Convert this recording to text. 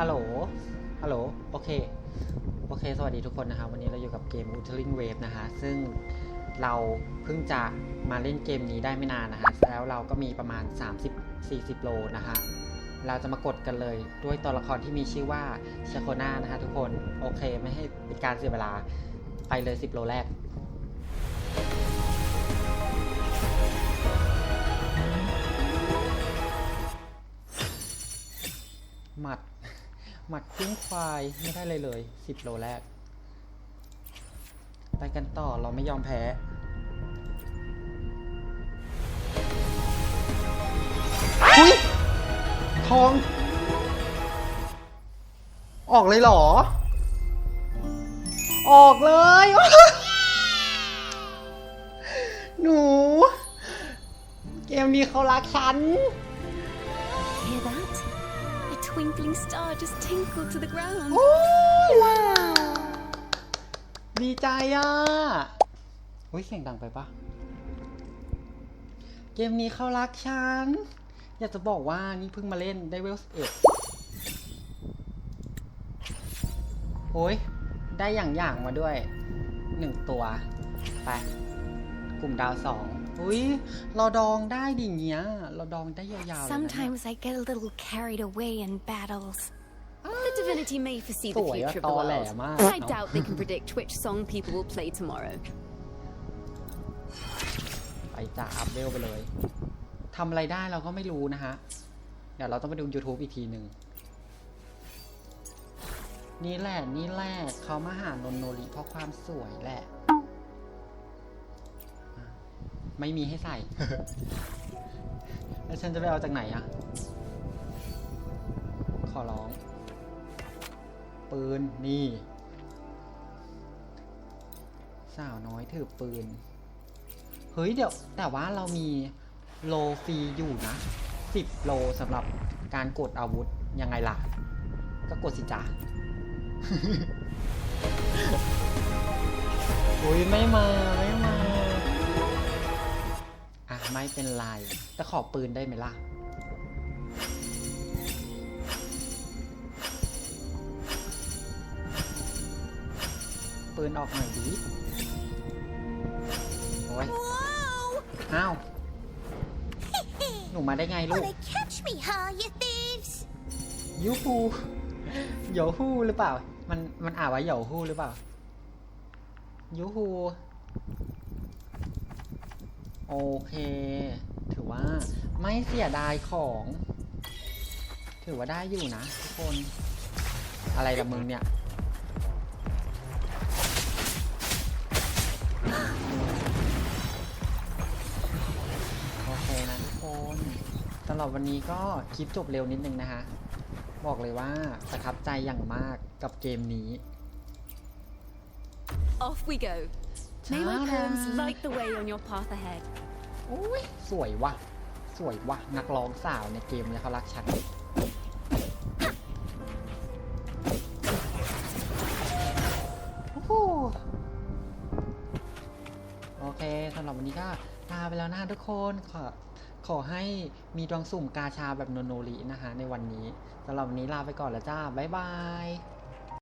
ฮัลโหล ฮัลโหล โอเค โอเค สวัสดีทุกคนนะครับวันนี้เราอยู่กับเกม Wuthering Wave นะฮะซึ่งเราเพิ่งจะมาเล่นเกมนี้ได้ไม่นานนะฮะแล้วเราก็มีประมาณ 30-40 โลนะฮะเราจะมากดกันเลยด้วยตัวละครที่มีชื่อว่าเชโคนานะฮะทุกคน โอเค ไม่ให้เป็นการเสียเวลา ไปเลย 10 โลแรกหมัด หมัดคุ้งควายไม่ได้เลยเลยสิบโลแรกไปกันต่อเราไม่ยอมแพ้อุ้ยทอง ออกเลยเหรอ ออกเลย หนู เกมนี้เขารักฉัน Hear that? A twinkling star just tinkled to the ground. โอ้ว้าวดีใจอะอุ้ยเสียงดังไปปะเกมนี้เขารักฉัน อยากจะบอกว่านี่เพิ่งมาเล่นได้เวลสิบเอ็ดโอ้ยได้อย่างอย่างมาด้วยหนึ่งตัว ไป กลุ่มดาวสอง อุ้ยเราดองได้ดิเงี้ยเราดองได้ยาวๆเลยนะเนี่ย Sometimes I get a little carried away in battles. The divinity may foresee the สวยอะ future of ต the อแหล world. มาก I เนอะ doubt they can predict which song people will play tomorrow. ไปจ่าอัพเวลไปเลยทำอะไรได้เราก็ไม่รู้นะฮะ เดี๋ยวเราต้องไปดู YouTube อีกทีหนึ่งนี่แหละ นี่แหละเขามาหานนโนริเพราะความสวยแหละ ไม่มีให้ใส่ แล้วฉันจะไปเอาจากไหนอะขอร้อง ปืนนี่ สาวน้อยถือปืน เฮ้ยเดี๋ยว แต่ว่าเรามีโลฟรีอยู่นะ10โลสำหรับการกดอาวุธ ยังไงล่ะ ก็กดสิจ้าอุ้ยไม่มาไม่มาอะ ไม่เป็นไร แต่ขอปืนได้ไหมล่ะ ปืนออกหน่อยดิโอ้ย Whoa! อ้าว หนูมาได้ไงลูก Wanna catch me, huh, you thieves? ยูฮูโยฮูหรือเปล่า มัน มันอ่านว่าโยฮูหรือเปล่า ยูฮู โอเค ถือว่าไม่เสียดายของ ถือว่าได้อยู่นะทุกคน อะไรละมึงเนี่ยโอเคนะทุกคนสำหรับวันนี้ก็คลิปจบเร็วนิดนึงนะฮะบอกเลยว่าประทับใจอย่างมากกับเกมนี้ Off we go. May my Ta-da. poems light the way on your path ahead. โอ้ยสวยว่ะ สวยว่ะ นักร้องสาวในเกมเนี่ยเขารักฉัน โอ้โหโอเคสำหรับวันนี้ก็ลาไปแล้วนะทุกคนขอขอให้มีดวงสุ่มกาชาแบบโนโนรินะคะในวันนี้สำหรับวันนี้ลาไปก่อนแล้วจ้า บ๊ายบาย